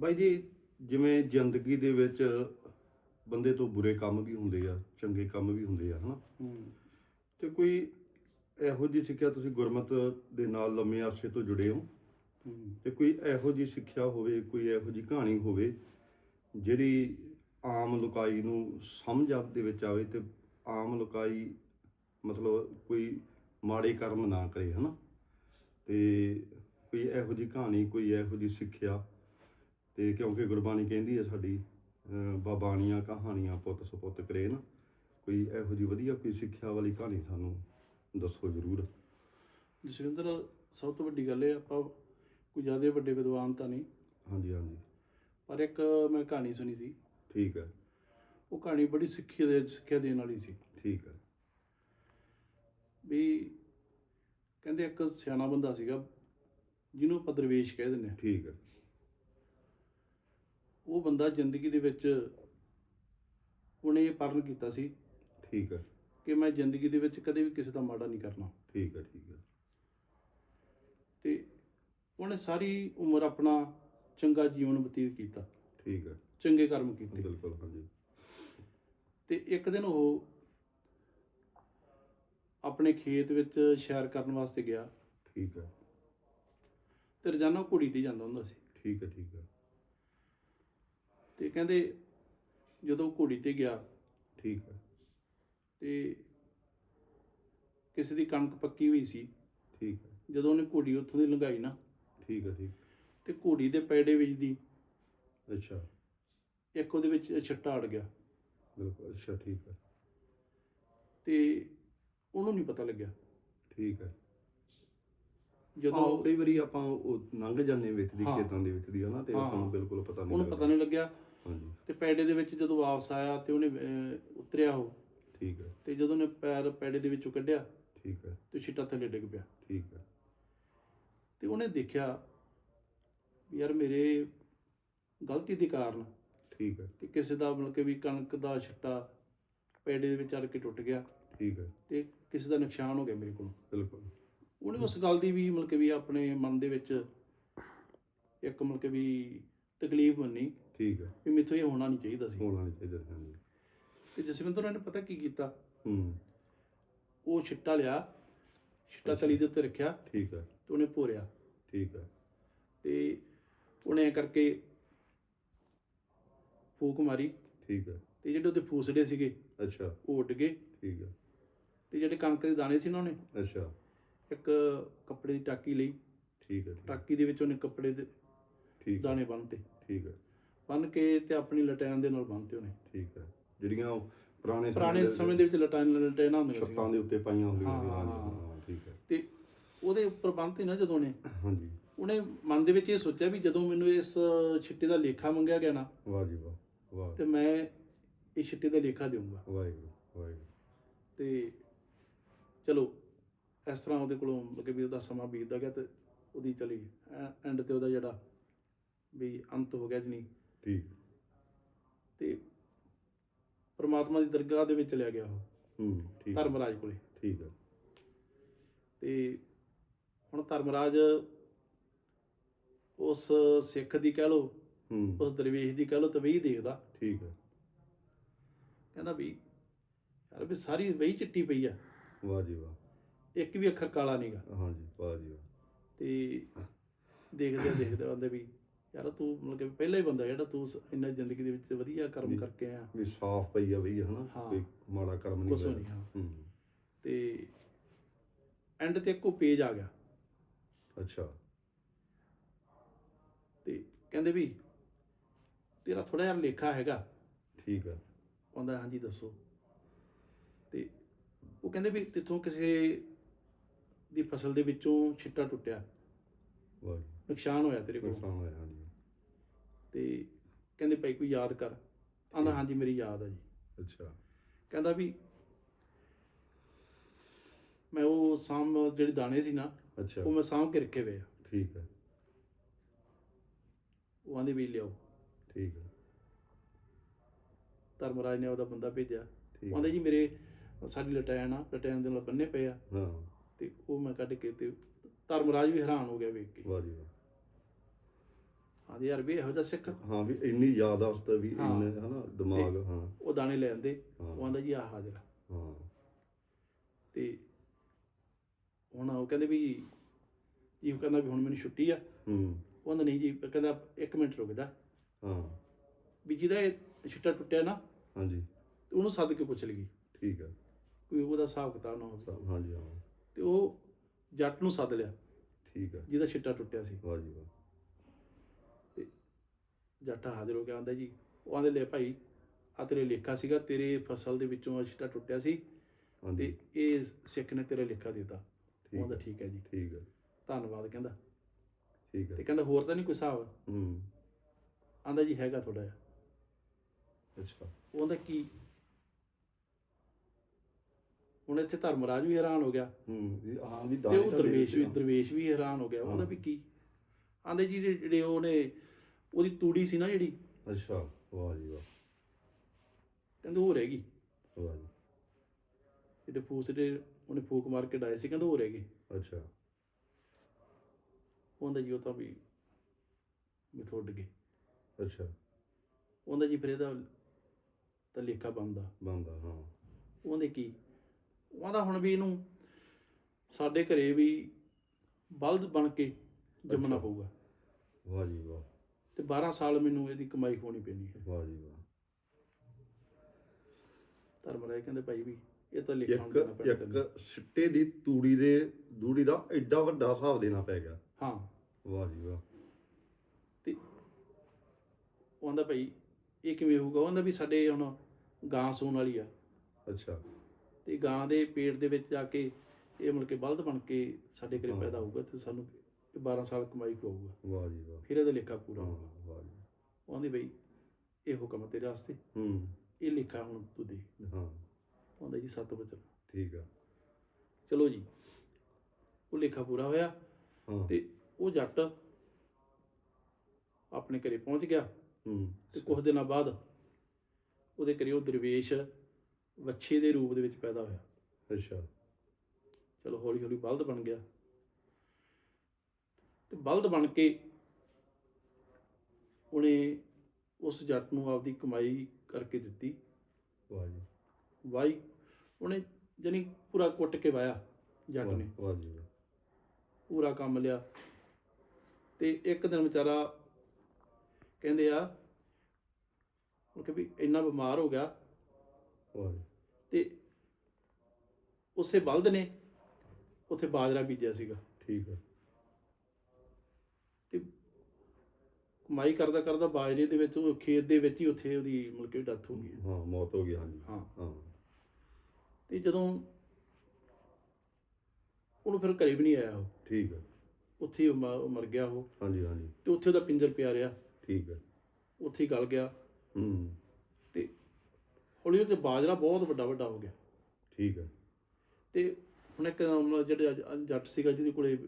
ਬਾਈ ਜੀ ਜਿਵੇਂ ਜ਼ਿੰਦਗੀ ਦੇ ਵਿੱਚ ਬੰਦੇ ਤੋਂ ਬੁਰੇ ਕੰਮ ਵੀ ਹੁੰਦੇ ਆ ਚੰਗੇ ਕੰਮ ਵੀ ਹੁੰਦੇ ਆ ਹਨਾ? ਤੇ ਕੋਈ ਇਹੋ ਜਿਹੀ ਸਿੱਖਿਆ ਤੁਸੀਂ ਗੁਰਮਤ ਦੇ ਨਾਲ ਲੰਮੇ ਅਰਸੇ ਤੋਂ ਜੁੜੇ ਹੋ। ਤੇ ਕੋਈ ਇਹੋ ਜਿਹੀ ਸਿੱਖਿਆ ਹੋਵੇ ਕੋਈ ਇਹੋ ਜਿਹੀ ਕਹਾਣੀ ਹੋਵੇ ਜਿਹੜੀ ਆਮ ਲੋਕਾਈ ਨੂੰ ਸਮਝ ਆਪ ਦੇ ਵਿੱਚ ਆਵੇ ਤੇ ਆਮ ਲੋਕਾਈ ਮਤਲਬ ਕੋਈ ਮਾੜੇ ਕਰਮ ਨਾ ਕਰੇ ਹਨਾ? ਤੇ ਕੋਈ ਇਹੋ ਜਿਹੀ ਕਹਾਣੀ ਕੋਈ ਇਹੋ ਜਿਹੀ ਸਿੱਖਿਆ ਤੇ ਕਿਉਂਕਿ ਗੁਰਬਾਣੀ ਕਹਿੰਦੀ ਹੈ ਸਾਡੀ ਬਾਬਾਣੀਆਂ ਕਹਾਣੀਆਂ ਪੁੱਤ ਸੁਪੁੱਤ ਕਰੇ ਨਾ। ਕੋਈ ਇਹੋ ਜਿਹੀ ਵਧੀਆ ਕੋਈ ਸਿੱਖਿਆ ਵਾਲੀ ਕਹਾਣੀ ਸਾਨੂੰ ਦੱਸੋ ਜ਼ਰੂਰ। ਜਸਵਿੰਦਰ ਸਭ ਤੋਂ ਵੱਡੀ ਗੱਲ ਇਹ ਆਪਾਂ ਕੋਈ ਜ਼ਿਆਦਾ ਵੱਡੇ ਵਿਦਵਾਨ ਤਾਂ ਨਹੀਂ। ਹਾਂਜੀ ਹਾਂਜੀ। ਪਰ ਇੱਕ ਮੈਂ ਕਹਾਣੀ ਸੁਣੀ ਸੀ। ਠੀਕ ਹੈ। ਉਹ ਕਹਾਣੀ ਬੜੀ ਸਿੱਖਿਆ ਦੇ ਸਿੱਖਿਆ ਦੇਣ ਵਾਲੀ ਸੀ। ਠੀਕ ਹੈ। ਵੀ ਕਹਿੰਦੇ ਇੱਕ ਸਿਆਣਾ ਬੰਦਾ ਸੀਗਾ ਜਿਹਨੂੰ ਆਪਾਂ ਦਰਵੇਸ਼ ਕਹਿ ਦਿੰਦੇ ਆ ਠੀਕ ਹੈ। ਉਹ ਬੰਦਾ ਜ਼ਿੰਦਗੀ ਦੇ ਵਿੱਚ ਉਹਨੇ ਇਹ ਪਰਨ ਕੀਤਾ ਸੀ ਠੀਕ ਹੈ ਕਿ ਮੈਂ ਜ਼ਿੰਦਗੀ ਦੇ ਵਿੱਚ ਕਦੇ ਵੀ ਕਿਸੇ ਦਾ ਮਾੜਾ ਨਹੀਂ ਕਰਨਾ। ਠੀਕ ਹੈ ਠੀਕ ਹੈ ਤੇ ਉਹਨੇ ਸਾਰੀ ਉਮਰ ਆਪਣਾ ਚੰਗਾ ਜੀਵਨ ਬਤੀਤ ਕੀਤਾ। ਠੀਕ ਹੈ ਚੰਗੇ ਕਰਮ ਕੀਤੇ। ਬਿਲਕੁਲ ਹਾਂਜੀ। ਤੇ ਇੱਕ ਦਿਨ ਉਹ ਆਪਣੇ ਖੇਤ ਵਿੱਚ ਸੈਰ ਕਰਨ ਵਾਸਤੇ ਗਿਆ। ਠੀਕ ਹੈ ਤੇ ਰੋਜ਼ਾਨਾ ਘੋੜੀ ਤੇ ਜਾਂਦਾ ਹੁੰਦਾ ਸੀ। ਠੀਕ ਹੈ ਠੀਕ ਹੈ ਤੇ ਕਹਿੰਦੇ ਜਦੋਂ ਘੋੜੀ ਤੇ ਗਿਆ ਠੀਕ ਹੈ। ਤੇ ਕਿਸੇ ਦੀ ਕਣਕ ਪੱਕੀ ਹੋਈ ਸੀ। ਠੀਕ ਹੈ। ਜਦੋਂ ਉਹਨੇ ਘੋੜੀ ਉੱਥੋਂ ਦੀ ਲੰਘਾਈ ਨਾ। ਠੀਕ ਹੈ ਠੀਕ ਤੇ ਘੋੜੀ ਦੇ ਪੈੜੇ ਵਿੱਚ ਦੀ ਅੱਛਾ। ਇੱਕ ਉਹਦੇ ਵਿੱਚ ਛੱਟਾ ਅੜ ਗਿਆ। ਬਿਲਕੁਲ ਅੱਛਾ ਠੀਕ ਹੈ। ਤੇ ਉਹਨੂੰ ਨਹੀਂ ਪਤਾ ਲੱਗਿਆ। ਠੀਕ ਹੈ। ਜਦੋਂ ਕਈ ਵਾਰੀ ਆਪਾਂ ਉਹ ਲੰਘ ਜਾਂਦੇ ਵਿੱਚ ਦੀ। ਖੇਤਾਂ ਦੇ ਵਿੱਚ ਦੀ ਹਨਾ ਤੇ। ਆਪਾਂ ਨੂੰ ਬਿਲਕੁਲ ਪਤਾ ਨਹੀਂ ਉਹਨੂੰ ਪਤਾ ਨਹੀਂ ਲੱਗਿਆ। ਹਾਂਜੀ। ਤੇ ਪੈੜੇ ਦੇ ਵਿੱਚ ਜਦੋਂ ਵਾਪਸ ਆਇਆ ਤੇ ਉਹਨੇ ਅਹ, ਉਤਰਿਆ ਉਹ। ਠੀਕ ਹੈ। ਤੇ ਜਦੋਂ ਉਹਨੇ ਪੈਰ ਪੈੜੇ ਦੇ ਵਿੱਚੋਂ ਕੱਢਿਆ ਠੀਕ ਹੈ। ਤੇ ਛਿੱਟਾ ਥੱਲੇ ਡਿੱਗ ਪਿਆ। ਠੀਕ ਹੈ। ਤੇ ਉਹਨੇ ਦੇਖਿਆ ਵੀ ਯਾਰ ਮੇਰੇ ਗਲਤੀ ਦੇ ਕਾਰਨ ਠੀਕ ਹੈ। ਕਿ ਕਿਸੇ ਦਾ ਮਤਲਬ ਕਿ ਵੀ ਕਣਕ ਦਾ ਛਿੱਟਾ ਪੈੜੇ ਦੇ ਵਿੱਚ ਅੜ ਕੇ ਟੁੱਟ ਗਿਆ। ਠੀਕ ਹੈ। ਤੇ ਕਿਸੇ ਦਾ ਨੁਕਸਾਨ ਹੋ ਗਿਆ ਮੇਰੇ ਕੋਲ। ਬਿਲਕੁਲ। ਉਹਨੇ ਉਸ ਗੱਲ ਦੀ ਵੀ ਮਤਲਬ ਕਿ ਵੀ ਆਪਣੇ ਮਨ ਦੇ ਵਿੱਚ ਇੱਕ ਮਤਲਬ ਕਿ ਵੀ ਤਕਲੀਫ ਮੰਨੀ। ਠੀਕ ਹੈ। ਵੀ ਮੇਥੋਂ ਇਹ ਹੋਣਾ ਨਹੀਂ ਚਾਹੀਦਾ ਸੀ। ਹੋਣਾ ਨਹੀਂ ਚਾਹੀਦਾ ਹਾਂਜੀ। ਤੇ ਜਸਵਿੰਦਰ ਨੇ ਪਤਾ ਕੀ ਕੀਤਾ? ਹੂੰ। ਉਹ ਛਿੱਟਾ ਲਿਆ ਛਿੱਟਾ ਤਲੀ ਦੇ ਉੱਤੇ ਰੱਖਿਆ ਠੀਕ ਹੈ। ਤੇ ਉਹਨੇ ਭੋਰਿਆ। ਠੀਕ ਹੈ। ਤੇ ਉਹਨੇ ਐਂ ਕਰਕੇ ਫੂਕ ਮਾਰੀ। ਠੀਕ ਹੈ। ਤੇ ਜਿਹੜੇ ਉਹਦੇ ਫੂਸੜੇ ਸੀਗੇ ਅੱਛਾ। ਉਹ ਉੱਡ ਗਏ। ਠੀਕ ਹੈ। ਤੇ ਜਿਹੜੇ ਕਣਕ ਦੇ ਦਾਣੇ ਸੀ ਨਾ ਉਹਨੇ ਅੱਛਾ। ਇੱਕ ਕੱਪੜੇ ਦੀ ਟਾਕੀ ਲਈ। ਠੀਕ ਹੈ ਟਾਕੀ ਦੇ ਵਿੱਚ ਉਹਨੇ ਕੱਪੜੇ ਦੇ ਠੀਕ ਹੈ। ਦਾਣੇ ਬੰਨ੍ਹਤੇ ਠੀਕ ਹੈ। ਬੰਨ ਕੇ ਤੇ ਆਪਣੀ ਲਟੈਨ ਦੇ ਨਾਲ ਬੰਨ੍ਹਤੇ ਉਹਨੇ। ਠੀਕ ਹੈ। ਜਿਹੜੀਆਂ ਉਹ ਪੁਰਾਣੇ ਪੁਰਾਣੇ ਸਮੇਂ ਦੇ ਵਿੱਚ ਲਟੈਨ ਲਟੈਨਾਂ ਹੁੰਦੀਆਂ ਸੀ ਛੱਤਾਂ ਦੇ ਉੱਤੇ ਪਾਈਆਂ ਹੁੰਦੀਆਂ ਸੀ ਹਾਂ, ਠੀਕ ਹੈ। ਤੇ ਉਹਦੇ ਉੱਪਰ ਬੰਨ੍ਹਤੇ ਨਾ ਜਦੋਂ ਨੇ ਹਾਂਜੀ। ਉਹਨੇ ਮਨ ਦੇ ਵਿੱਚ ਇਹ ਸੋਚਿਆ ਵੀ ਜਦੋਂ ਮੈਨੂੰ ਇਸ ਛਿੱਟੇ ਦਾ ਲੇਖਾ ਮੰਗਿਆ ਗਿਆ ਨਾ ਵਾਹ ਜੀ ਵਾਹ ਵਾਹ। ਤੇ ਮੈਂ ਇਹ ਛਿੱਟੇ ਦਾ ਲੇਖਾ ਦੇਵਾਂਗਾ ਵਾਹਿਗੁਰੂ ਵਾਹਿਗੁਰੂ। ਤੇ ਚਲੋ ਇਸ ਤਰ੍ਹਾਂ ਉਹਦੇ ਕੋਲੋਂ ਮਤਲਬ ਵੀ ਉਹਦਾ ਸਮਾਂ ਬੀਤਦਾ ਗਿਆ ਤੇ ਉਹਦੀ ਚਲੀ ਐਂਡ ਤੇ ਉਹਦਾ ਜਿਹੜਾ ਵੀ ਅੰਤ ਹੋ ਗਿਆ ਜਣੀ। ਠੀਕ। ਤੇ ਪ੍ਰਮਾਤਮਾ ਦੀ ਦਰਗਾਹ ਦੇ ਵਿੱਚ ਲਿਆ ਗਿਆ ਉਹ। ਹੂੰ ਠੀਕ। ਧਰਮਰਾਜ ਕੋਲੇ। ਠੀਕ ਹੈ ਤੇ ਹੁਣ ਧਰਮਰਾਜ ਉਸ ਸਿੱਖ ਦੀ ਕਹਿ ਲੋ ਹੂੰ। ਉਸ ਦਰਵੇਸ਼ ਦੀ ਕਹਿ ਲੋ ਤਵਈ ਦੇਖਦਾ। ਠੀਕ ਹੈ ਕਹਿੰਦਾ ਵੀ ਯਾਰ ਵੀ ਸਾਰੀ ਵਹੀ ਚਿੱਟੀ ਪਈ ਆ। ਵਾਹ ਜੀ ਵਾਹ। ਇੱਕ ਵੀ ਅੱਖਰ ਕਾਲਾ ਨਹੀਂਗਾ ਹਾਂਜੀ ਵਾਹ ਜੀ ਵਾਹ। ਤੇ ਦੇਖਦੇ ਦੇਖਦੇ ਆਂਦੇ ਵੀ ਯਾਰ ਤੂੰ ਮਤਲਬ ਕਿ ਪਹਿਲਾ ਹੀ ਬੰਦਾ ਜਿਹੜਾ ਤੂੰ ਸ- ਇੰਨਾ ਜ਼ਿੰਦਗੀ ਦੇ ਵਿੱਚ ਵਧੀਆ ਕਰਮ ਜੀ। ਕਰਕੇ ਆਇਆ। ਵੀ ਸਾਫ਼ ਪਈ ਆ ਬਈ ਹਨਾ? ਹਾਂ। ਕੋਈ ਮਾੜਾ ਕਰਮ ਨਹੀਂ ਕੁਛ ਹੋਇਆ। ਨਹੀਂ ਹਾਂ। ਹੂੰ। ਤੇ ਐਂਡ ਤੇ ਇੱਕੋ ਪੇਜ ਆ ਗਿਆ। ਅੱਛਾ। ਤੇ ਕਹਿੰਦੇ ਵੀ ਤੇਰਾ ਥੋੜਾ ਜਿਹਾ ਲੇਖਾ ਹੈਗਾ। ਠੀਕ ਹੈ ਕਹਿੰਦਾ ਹਾਂਜੀ ਦੱਸੋ। ਤੇ ਉਹ ਕਹਿੰਦੇ ਵੀ ਤਿੱਥੋਂ ਕਿਸੇ ਦੀ ਫਸਲ ਦੇ ਵਿੱਚੋਂ ਛਿੱਟਾ ਟੁੱਟਿਆ। ਵਾਹ ਨੁਕਸਾਨ ਹੋਇਆ ਤੇਰੇ ਕੋਲ। ਨੁਕਸਾਨ ਹੋਇਆ ਹਾਂਜੀ। ਤੇ ਕਹਿੰਦੇ ਭਾਈ ਕੋਈ ਯਾਦ ਕਰ। ਆਂਦਾ ਹਾਂਜੀ ਮੇਰੀ ਯਾਦ ਆ ਜੀ। ਅੱਛਾ। ਕਹਿੰਦਾ ਵੀ ਮੈਂ ਉਹ ਸਾਮ ਜਿਹੜੇ ਦਾਣੇ ਸੀ ਨਾ ਅੱਛਾ। ਉਹ ਮੈਂ ਸਾਂਭ ਕੇ ਰੱਖੇ ਹੋਏ ਆ। ਠੀਕ ਹੈ ਉਹ ਆਂਦੇ ਵੀ ਲਿਆਓ। ਠੀਕ ਹੈ ਧਰਮਰਾਜ ਨੇ ਉਹਦਾ ਬੰਦਾ ਭੇਜਿਆ। ਆਂਦੇ ਜੀ ਮੇਰੇ ਸਾਡੀ ਲਟੈਨ ਆ ਲਟੈਨ ਦੇ ਨਾਲ ਬੰਨੇ ਪਏ ਆ। ਹਾਂ। ਤੇ ਉਹ ਮੈਂ ਕੱਢ ਕੇ ਤੇ ਧਰਮਰਾਜ ਵੀ ਹੈਰਾਨ ਹੋ ਗਿਆ ਵੇਖ ਕੇ। ਵਾਹ ਜੀ ਵਾਹ। ਆਂਦੇ ਯਾਰ ਵੀ ਇਹੋ ਜਿਹਾ ਸਿੱਖ। ਹਾਂ ਵੀ ਇੰਨੀ ਯਾਦਾਸ਼ਤ ਵੀ ਹਾਂ। ਇੰਨੇ ਹਨਾ ਦਿਮਾਗ ਹਾਂ। ਉਹ ਦਾਣੇ ਲੈ ਆਂਦੇ ਉਹ ਹਾਂ ਆਂਦਾ ਜੀ ਆ ਹਾਜ਼ਰ ਆ। ਹਾਂ। ਤੇ ਹੁਣ ਉਹ ਕਹਿੰਦੇ ਵੀ ਜੀ ਉਹ ਕਹਿੰਦਾ ਵੀ ਹੁਣ ਮੈਨੂੰ ਛੁੱਟੀ ਆ। ਹੂੰ। ਉਹ ਆਂਦਾ ਨਹੀਂ ਜੀ ਕਹਿੰਦਾ ਇੱਕ ਮਿੰਟ ਰੁਕ ਜਾ। ਹਾਂ। ਵੀ ਜਿਹਦਾ ਇਹ ਛਿੱਟਾ ਟੁੱਟਿਆ ਨਾ ਹਾਂਜੀ। ਤੇ ਉਹਨੂੰ ਸੱਦ ਕੇ ਪੁੱਛ ਲਗੀ ਠੀਕ ਹੈ ਕੋਈ ਉਹਦਾ ਹਿਸਾਬ ਕਿਤਾਬ ਨਾ ਹੋਵੇ। ਹਾਂਜੀ ਹਾਂ। ਤੇ ਉਹ ਜੱਟ ਨੂੰ ਸੱਦ ਲਿਆ। ਠੀਕ ਹੈ ਜਿਹਦਾ ਛਿੱਟਾ ਟੁੱਟਿਆ ਸੀ। ਵਾਹ ਜੀ ਵਾਹ। ਜੱਟ ਹਾਜ਼ਰ ਹੋ ਕੇ ਆਂਦਾ ਜੀ। ਉਹ ਆਂਦੇ ਲੈ ਭਾਈ ਆ ਤੇਰੇ ਲੇਖਾ ਸੀਗਾ ਤੇਰੇ ਫਸਲ ਦੇ ਵਿੱਚੋਂ ਛਿੱਟਾ ਟੁੱਟਿਆ ਸੀ ਤੇ ਇਹ ਸਿੱਖ ਨੇ ਤੇਰਾ ਲੇਖਾ ਦਿੱਤਾ। ਉਹ ਠੀਕ ਹੈ ਜੀ। ਠੀਕ ਹੈ। ਧੰਨਵਾਦ ਕਹਿੰਦਾ। ਠੀਕ ਤੇ ਹੈ ਕਹਿੰਦਾ ਹੋਰ ਤਾਂ ਨਹੀਂ ਕੋਈ ਹਿਸਾਬ? ਹੂੰ। ਆਂਦਾ ਜੀ ਹੈਗਾ ਥੋੜਾ ਜਿਹਾ। ਅੱਛਾ। ਉਹ ਆਂਦਾ ਕੀ? ਹੁਣ ਇੱਥੇ ਧਰਮਰਾਜ ਵੀ ਹੈਰਾਨ ਹੋ ਗਿਆ। ਹੂੰ ਵੀ ਹਾਂ ਵੀ ਤੇ ਉਹ ਤਾਂ ਦਰਵੇਸ਼ ਵੀ ਦਰਵੇਸ਼ ਵੀ ਹੈਰਾਨ ਹੋ ਗਿਆ। ਉਹਦਾ। ਵੀ ਕੀ? ਆਂਦੇ ਜੀ ਜਿਹੜੇ ਉਹਨੇ ਉਹਦੀ ਤੂੜੀ ਸੀ ਨਾ ਜਿਹੜੀ। ਅੱਛਾ ਵਾਹ ਜੀ ਵਾਹ। ਕਹਿੰਦੇ ਉਹ ਰਹਿ ਗਈ। ਵਾਹ ਜੀ। ਜਿਹੜੇ ਫੂਸ ਦੇ ਉਹਨੇ ਫੂਕ ਮਾਰ ਕੇ ਡਾਏ ਸੀ ਕਹਿੰਦੇ ਉਹ ਰਹਿ ਗਏ। ਅੱਛਾ। ਉਹਦਾ ਜੀ ਉਹ ਤਾਂ ਵੀ ਵੀ ਉੱਡ ਗਏ। ਅੱਛਾ। ਉਹਦਾ ਜੀ ਫਿਰ ਇਹਦਾ ਤਾਂ ਲੇਖਾ ਬੰਦਾ ਬੰਦਾ ਹਾਂ। ਉਹਦੇ ਕੀ? ਉਹਦਾ ਹੁਣ ਵੀ ਇਹਨੂੰ ਸਾਡੇ ਘਰੇ ਵੀ ਬਲਦ ਬਣ ਕੇ ਜੰਮਣਾ। ਪਊਗਾ। ਵਾਹ ਜੀ ਵਾਹ। ਤੇ 12 ਸਾਲ ਮੈਨੂੰ ਇਹਦੀ ਕਮਾਈ ਹੋਣੀ ਪੈਣੀ ਹੈ। ਵਾਹ ਜੀ ਵਾਹ। ਧਰਮਰਾਜ ਕਹਿੰਦੇ ਭਾਈ ਵੀ ਇਹ ਤਾਂ ਲੇਖਾ ਇੱਕ ਹੁੰਦਾ ਪੈਣਾ। ਇੱਕ ਸਿੱਟੇ ਦੀ ਤੂੜੀ ਦੇ ਦੂੜੀ ਦਾ ਐਡਾ ਵੱਡਾ ਹਿਸਾਬ ਦੇਣਾ ਪੈ ਗਿਆ। ਹਾਂ। ਵਾਹ ਜੀ ਵਾਹ। ਤੇ ਉਹਦਾ ਭਾਈ ਇਹ ਕਿਵੇਂ ਹੋਊਗਾ? ਉਹਦਾ ਵੀ ਸਾਡੇ ਹੁਣ ਗਾਂ ਸੂਣ ਵਾਲੀ ਆ। ਅੱਛਾ। ਤੇ ਗਾਂ ਦੇ ਪੇਟ ਦੇ ਵਿੱਚ ਜਾ ਕੇ ਇਹ ਮਿਲ ਕੇ ਬਲਦ ਬਣ ਕੇ ਸਾਡੇ ਘਰੇ। ਪੈਦਾ ਹੋਊਗਾ ਤੇ ਸਾਨੂੰ ਇਹ 12 ਸਾਲ ਕਮਾਈ ਹੋਊਗਾ ਵਾਹ ਜੀ ਵਾਹ। ਫਿਰ ਇਹਦਾ ਲੇਖਾ ਪੂਰਾ ਹੋਊਗਾ। ਵਾਹ ਜੀ। ਉਹਦੀ ਬਈ ਇਹ ਹੁਕਮ ਤੇਰੇ ਵਾਸਤੇ। ਹੂੰ। ਇਹ ਲੇਖਾ ਹੁਣ ਤੂੰ ਦੇ। ਹਾਂ। ਉਹਦਾ ਜੀ ਸੱਤ ਬਚਨ ਠੀਕ ਆ। ਚਲੋ ਜੀ ਉਹ ਲੇਖਾ ਪੂਰਾ ਹੋਇਆ। ਹਾਂ। ਤੇ ਉਹ ਜੱਟ ਆਪਣੇ ਘਰੇ ਪਹੁੰਚ ਗਿਆ। ਹੂੰ। ਤੇ ਕੁਝ ਦਿਨਾਂ ਬਾਅਦ ਉਹਦੇ ਘਰੇ ਉਹ ਦਰਵੇਸ਼ ਵੱਛੇ ਦੇ ਰੂਪ ਦੇ ਵਿੱਚ ਪੈਦਾ ਹੋਇਆ। ਅੱਛਾ। ਚਲੋ ਹੌਲੀ ਹੌਲੀ ਬਲਦ ਬਣ ਗਿਆ। ਤੇ ਬਲਦ ਬਣ ਕੇ ਉਹਨੇ ਉਸ ਜੱਟ ਨੂੰ ਆਪਦੀ ਕਮਾਈ ਕਰਕੇ ਦਿੱਤੀ। ਵਾਹ ਜੀ। ਵਾਈ ਉਹਨੇ ਜਾਨੀ ਪੂਰਾ ਕੁੱਟ ਕੇ ਵਾਇਆ ਜੱਟ ਨੇ। ਵਾਹ ਜੀ ਪੂਰਾ ਕੰਮ ਲਿਆ। ਤੇ ਇੱਕ ਦਿਨ ਵਿਚਾਰਾ ਕਹਿੰਦੇ ਆ ਉਹ ਕਿ ਵੀ ਇੰਨਾ ਬਿਮਾਰ ਹੋ ਗਿਆ। ਵਾਹ ਜੀ। ਤੇ ਉਸੇ ਬਲਦ ਨੇ ਉੱਥੇ ਬਾਜਰਾ ਬੀਜਿਆ ਸੀਗਾ। ਠੀਕ ਆ ਤੇ ਕਮਾਈ ਕਰਦਾ ਕਰਦਾ ਬਾਜਰੇ ਦੇ ਵਿੱਚ ਉਹ ਖੇਤ ਦੇ ਵਿੱਚ ਹੀ ਉੱਥੇ ਉਹਦੀ ਮਤਲਬ ਕਿ ਡੈਥ ਹੋ ਗਈ। ਹਾਂ ਮੌਤ ਹੋ ਗਈ ਹਾਂਜੀ। ਹਾਂ। ਹਾਂ। ਤੇ ਜਦੋਂ ਉਹਨੂੰ ਫਿਰ ਘਰੇ ਵੀ ਨਹੀਂ ਆਇਆ ਉਹ। ਠੀਕ ਆ ਉੱਥੇ ਹੀ ਉਹ ਮ- ਉਹ ਮਰ ਗਿਆ ਉਹ। ਹਾਂਜੀ ਹਾਂਜੀ। ਤੇ ਉੱਥੇ ਉਹਦਾ ਪਿੰਜਰ ਪਿਆ ਰਿਹਾ। ਠੀਕ ਆ ਉੱਥੇ ਹੀ ਗਲ ਗਿਆ। ਹੂੰ। ਤੇ ਹੌਲੀ ਹੌਲੀ ਤੇ ਬਾਜਰਾ ਬਹੁਤ ਵੱਡਾ ਵੱਡਾ ਹੋ ਗਿਆ। ਠੀਕ ਆ ਤੇ ਹੁਣ ਇੱਕ ਮਤਲਬ ਜਿਹੜੇ ਅੱਜ- ਜੱਟ ਸੀਗਾ ਜਿਹਦੇ ਕੋਲੇ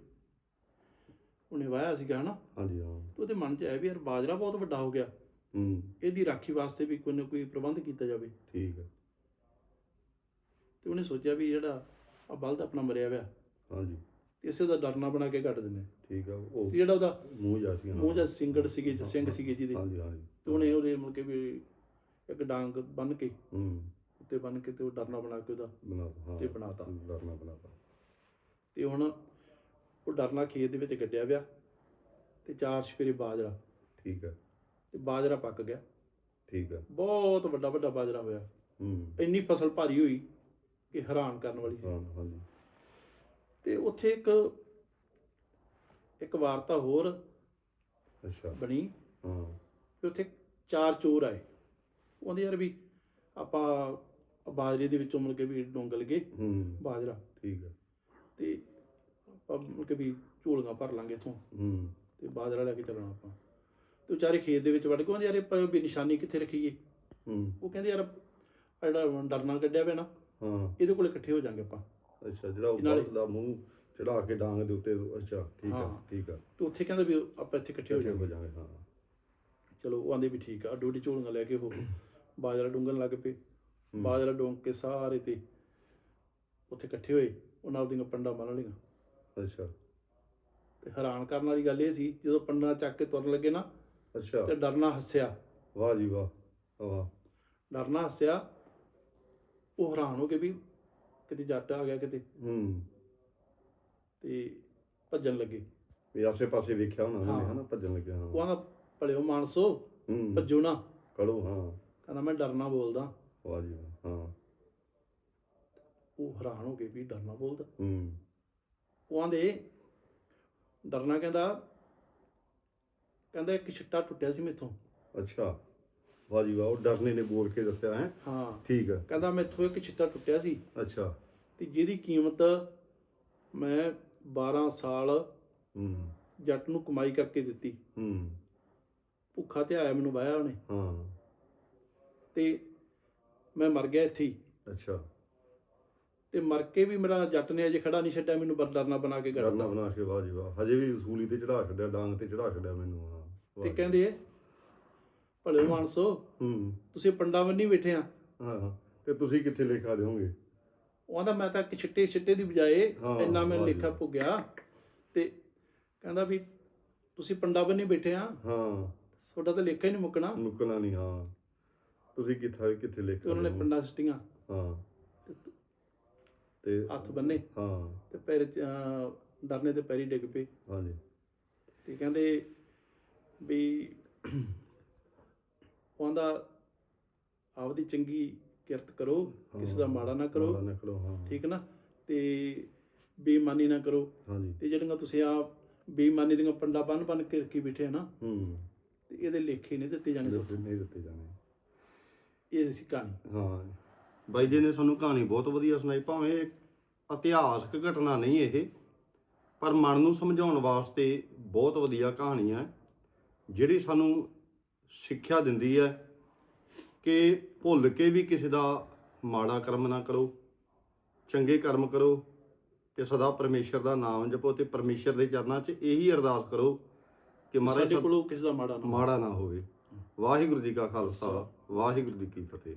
ਉਹਨੇ ਵਾਇਆ ਸੀਗਾ ਹਨਾ? ਹਾਂਜੀ ਹਾਂ। ਤੇ ਉਹਦੇ ਮਨ 'ਚ ਆਇਆ ਵੀ ਯਾਰ ਬਾਜਰਾ ਬਹੁਤ ਵੱਡਾ ਹੋ ਗਿਆ। ਹੂੰ। ਇਹਦੀ ਰਾਖੀ ਵਾਸਤੇ ਵੀ ਕੋਈ ਨਾ ਕੋਈ ਪ੍ਰਬੰਧ ਕੀਤਾ ਜਾਵੇ। ਠੀਕ ਆ ਤੇ ਉਹਨੇ ਸੋਚਿਆ ਵੀ ਜਿਹੜਾ ਆ ਬਲਦ ਆਪਣਾ ਮਰਿਆ ਹੋਇਆ ਹਾਂਜੀ। ਇਸੇ ਦਾ ਡਰਨਾ ਬਣਾ ਕੇ ਕੱਢ ਦਿੰਦੇ। ਠੀਕ ਆ ਉਹ ਤੇ ਜਿਹੜਾ ਉਹਦਾ ਮੂੰਹ ਜਾ ਸੀ ਮੂੰਹ ਜਾਂ ਸਿੰਗੜ ਸੀਗੇ ਸਿੰਘ ਸੀਗੇ ਜਿਹਦੇ। ਹਾਂਜੀ ਹਾਂਜੀ। ਤੇ ਉਹਨੇ ਉਹਦੇ ਮੁੜ ਕੇ ਵੀ ਇੱਕ ਡਾਂਗ ਬੰਨ ਕੇ ਹੂੰ। ਉੱਤੇ ਬੰਨ ਕੇ ਤੇ ਉਹ ਡਰਨਾ ਬਣਾ ਕੇ ਉਹਦਾ ਬਣਾ ਹਾਂ। ਤੇ ਬਣਾਤਾ। ਡਰਨਾ ਬਣਾਤਾ। ਤੇ ਹੁਣ ਉਹ ਡਰਨਾ ਖੇਤ ਦੇ ਵਿੱਚ ਗੱਡਿਆ ਪਿਆ ਤੇ ਚਾਰ ਛਪੇਰੇ ਬਾਜਰਾ। ਠੀਕ ਆ। ਤੇ ਬਾਜਰਾ ਪੱਕ ਗਿਆ। ਠੀਕ ਆ। ਬਹੁਤ ਵੱਡਾ ਵੱਡਾ ਬਾਜਰਾ ਹੋਇਆ। ਹੂੰ। ਇੰਨੀ ਫਸਲ ਭਾਰੀ ਹੋਈ ਕਿ ਹੈਰਾਨ ਕਰਨ ਵਾਲੀ ਸੀ। ਹਾਂ ਹਾਂਜੀ। ਤੇ ਉੱਥੇ ਇੱਕ ਇੱਕ ਵਾਰਤਾ ਹੋਰ ਅੱਛਾ। ਬਣੀ। ਹਾਂ। ਕਿ ਉੱਥੇ ਚਾਰ ਚੋਰ ਆਏ। ਉਹ ਕਹਿੰਦੇ ਯਾਰ ਵੀ ਆਪਾਂ ਬਾਜਰੇ ਦੇ ਵਿੱਚੋਂ ਮਿਲ ਕੇ ਵੀ ਡੋਂਗਲ ਗਏ ਹੂੰ। ਬਾਜਰਾ। ਠੀਕ ਆ। ਤੇ ਆਪਾਂ ਮਿਲ ਕੇ ਵੀ ਝੋਲੀਆਂ ਭਰ ਲਾਂਗੇ ਇੱਥੋਂ। ਹੂੰ। ਤੇ ਬਾਜਰਾ ਲੈ ਕੇ ਚੱਲਣਾ ਆਪਾਂ। ਤੇ ਵਿਚਾਰੇ ਖੇਤ ਦੇ ਵਿੱਚ ਵੜ ਕੇ ਕਹਿੰਦੇ ਯਾਰ ਇਹ ਵੀ ਨਿਸ਼ਾਨੀ ਕਿੱਥੇ ਰੱਖੀਏ? ਹੂੰ। ਉਹ ਕਹਿੰਦੇ ਯਾਰ ਆਹ ਜਿਹੜਾ ਡਰਨਾ ਕੱਢਿਆ ਪਿਆ ਨਾ ਹਾਂ। ਇਹਦੇ ਕੋਲੇ ਇਕੱਠੇ ਹੋ ਜਾਾਂਗੇ ਆਪਾਂ। ਅੱਛਾ ਜਿਹੜਾ ਉਹ ਨਾਲੇ- ਦਾ ਮੂੰਹ ਚੜਾ ਕੇ ਡਾਂਗ ਦੇ ਉੱਤੇ ਅੱਛਾ ਠੀਕ ਆ ਹਾਂ। ਠੀਕ ਆ। ਤੇ ਉੱਥੇ ਕਹਿੰਦੇ ਵੀ ਆਪਾਂ ਇੱਥੇ ਇਕੱਠੇ ਹੋ ਜਾਾਂਗੇ। ਹੋ। ਚਲੋ ਉਹ ਆਂਦੇ ਵੀ ਠੀਕ ਆ ਡੋਡੀ ਝੋਲੀਆਂ ਲੈ ਕੇ ਉਹ ਬਾਜਰਾ ਡੂੰਗਣ ਲੱਗ ਪਏ। ਬਾਜਰਾ ਡੋਂਗ ਕੇ ਸਾਰੇ ਤੇ ਉੱਥੇ ਇਕੱਠੇ ਹੋਏ। ਉਹਨਾਂ ਆਪਦੀਆਂ ਪੰਡਾਂ ਬੰਨ ਲਈਆਂ। ਅੱਛਾ। ਤੇ ਹੈਰਾਨ ਕਰਨ ਵਾਲੀ ਗੱਲ ਇਹ ਸੀ ਜਦੋਂ ਪੰਡਾਂ ਚੱਕ ਕੇ ਤੁਰਨ ਲੱਗੇ ਨਾ ਅੱਛਾ। ਤੇ ਡਰਨਾ ਹੱਸਿਆ। ਵਾਹ ਜੀ ਵਾਹ ਵਾਹ। ਡਰਨਾ ਹੱਸਿਆ ਉਹ ਹੈਰਾਨ ਹੋ ਕੇ ਵੀ ਕਿਤੇ ਜੱਟ ਆ ਗਿਆ ਕਿਤੇ। ਹੂੰ। ਤੇ ਭੱਜਣ ਲੱਗੇ। ਵੀ ਆਸੇ ਪਾਸੇ ਵੇਖਿਆ ਉਹਨੇ ਹਾਂ। ਹਨਾ ਭੱਜਣ ਲੱਗਿਆ ਉਹ ਹਾਂ ਆਂਦਾ ਭਲਿਓ ਮਾਨਸੋ ਹੂੰ। ਭੱਜੋ ਨਾ। ਕਰੋ ਹਾਂ। ਕਹਿੰਦਾ ਮੈਂ ਡਰਨਾ ਬੋਲਦਾ। ਵਾਹ ਜੀ ਵਾਹ ਹਾਂ। ਉਹ ਹੈਰਾਨ ਹੋ ਕੇ ਵੀ ਡਰਨਾ ਬੋਲਦਾ। ਹੂੰ। ਉਹ ਆਂਦੇ ਡਰਨਾ ਕਹਿੰਦਾ ਕਹਿੰਦਾ ਇੱਕ ਛਿੱਟਾ ਟੁੱਟਿਆ ਸੀ ਮੇਥੋਂ। ਅੱਛਾ। ਵਾਹ ਜੀ ਵਾਹ ਉਹ ਡਰਨੇ ਨੇ ਬੋਲ ਕੇ ਦੱਸਿਆ ਹੈ? ਹਾਂ। ਠੀਕ ਹੈ ਕਹਿੰਦਾ ਮੇਥੋਂ ਇੱਕ ਛਿੱਟਾ ਟੁੱਟਿਆ ਸੀ। ਅੱਛਾ। ਤੇ ਜਿਹਦੀ ਕੀਮਤ ਮੈਂ 12 ਸਾਲ ਹੂੰ। ਜੱਟ ਨੂੰ ਕਮਾਈ ਕਰਕੇ ਦਿੱਤੀ। ਹੂੰ। ਭੁੱਖਾ ਤੇ ਆਇਆ ਮੈਨੂੰ ਵਾਇਆ ਉਹਨੇ। ਹਾਂ। ਤੇ ਮੈਂ ਮਰ ਗਿਆ ਇੱਥੇ ਅੱਛਾ। ਤੇ ਮਰ ਕੇ ਵੀ ਮੇਰਾ ਜੱਟ ਨੇ ਅਜੇ ਖੜਾ ਨਹੀਂ ਛੱਡਿਆ ਮੈਨੂੰ ਬਰਦਰਨਾ ਬਣਾ ਕੇ ਕਰਨਾ ਗੱਡਦਾ ਬਣਾ ਕੇ ਵਾਹ ਜੀ ਵਾਹ। ਹਜੇ ਵੀ ਸੂਲੀ ਤੇ ਚੜਾ ਛੱਡਿਆ ਡਾਂਗ ਤੇ ਚੜਾ ਛੱਡਿਆ ਮੈਨੂੰ ਹਾਂ ਵਾਹ ਤੇ। ਕਹਿੰਦੇ ਭਲੇ ਮਾਨਸੋ ਹੂੰ। ਤੁਸੀਂ ਪੰਡਾ ਬੰਨੀ ਬੈਠੇ ਆ। ਹਾਂ ਹਾਂ। ਤੇ ਤੁਸੀਂ ਕਿੱਥੇ ਲੇਖਾ ਦਿਓਗੇ? ਉਹ ਆਂਦਾ ਮੈਂ ਤਾਂ ਛਿੱਟੇ ਛਿੱਟੇ ਦੀ ਬਜਾਏ ਹਾਂ, ਇੰਨਾ ਮੈਂ ਵਾਹ ਜੀ ਲੇਖਾ ਤੇ ਕਹਿੰਦਾ ਵੀ ਤੁਸੀਂ ਪੰਡਾ ਬੰਨੀ ਬੈਠੇ ਆ। ਹਾਂ। ਤੁਹਾਡਾ ਤਾਂ ਲੇਖਾ ਹੀ ਨਹੀਂ ਮੁੱਕਣਾ। ਮੁੱਕਣਾ ਨਹੀਂ ਹਾਂ। ਤੁਸੀਂ ਕਿੱਥੇ ਕਿੱਥੇ ਤੇ ਲੇਖਾ ਉਹਨਾਂ ਨੇ ਦਿਓਗੇ? ਪੰਡਾ ਸਿੱਟੀਆਂ। ਹਾਂ। ਤੇ ਹੱਥ ਬੰਨੇ। ਹਾਂ। ਤੇ ਪੈਰ ਡਰਨੇ ਤੇ ਪੈਰੀ ਡਿੱਗ ਪਏ। ਹਾਂਜੀ। ਤੇ ਕਹਿੰਦੇ ਵੀ ਉਹਦਾ ਆਪਦੀ ਚੰਗੀ ਕਿਰਤ ਕਰੋ ਕਿਸੇ ਦਾ ਮਾੜਾ ਨਾ ਕਰੋ। ਮਾੜਾ ਨਾ ਕਰੋ ਹਾਂ। ਠੀਕ ਨਾ? ਤੇ ਬੇਈਮਾਨੀ ਨਾ ਕਰੋ। ਹਾਂਜੀ। ਤੇ ਜਿਹੜੀਆਂ ਤੁਸੀਂ ਆ ਬੇਈਮਾਨੀ ਦੀਆਂ ਪੰਡਾ ਬੰਨ ਬੰਨ ਕੇ ਰੱਖੀ ਬੈਠੇ ਨਾ ਹੂੰ। ਤੇ ਇਹਦੇ ਲੇਖੇ ਨਹੀਂ ਦਿੱਤੇ ਜਾਣੇ ਨਹੀਂ ਦਿੱਤੇ ਜਾਣੇ। ਇਹ ਸੀ ਕਹਾਣੀ। ਹਾਂ। ਬਾਈ ਜੀ ਨੇ ਸਾਨੂੰ ਕਹਾਣੀ ਬਹੁਤ ਵਧੀਆ ਸੁਣਾਈ ਭਾਵੇਂ ਇਹ ਇਤਿਹਾਸਕ ਘਟਨਾ ਨਹੀਂ ਇਹ ਪਰ ਮਨ ਨੂੰ ਸਮਝਾਉਣ ਵਾਸਤੇ ਬਹੁਤ ਵਧੀਆ ਕਹਾਣੀ ਹੈ ਜਿਹੜੀ ਸਾਨੂੰ ਸਿੱਖਿਆ ਦਿੰਦੀ ਹੈ ਕਿ ਭੁੱਲ ਕੇ ਵੀ ਕਿਸੇ ਦਾ ਮਾੜਾ ਕਰਮ ਨਾ ਕਰੋ ਚੰਗੇ ਕਰਮ ਕਰੋ ਤੇ ਸਦਾ ਪਰਮੇਸ਼ਰ ਦਾ ਨਾਮ ਜਪੋ ਤੇ ਪਰਮੇਸ਼ਰ ਦੇ ਚਰਨਾਂ 'ਚ ਇਹੀ ਅਰਦਾਸ ਕਰੋ ਕਿ ਮਹਾਰਾਜ ਸਾਡੇ ਕੋਲੋਂ ਕਿਸੇ ਦਾ ਮਾੜਾ ਨਾ ਹੋਵੇ। ਮਾੜਾ ਨਾ ਹੋਵੇ ਵਾਹਿਗੁਰੂ ਜੀ ਕਾ ਖਾਲਸਾ ਵਾਹਿਗੁਰੂ ਜੀ ਕੀ ਫਤਿਹ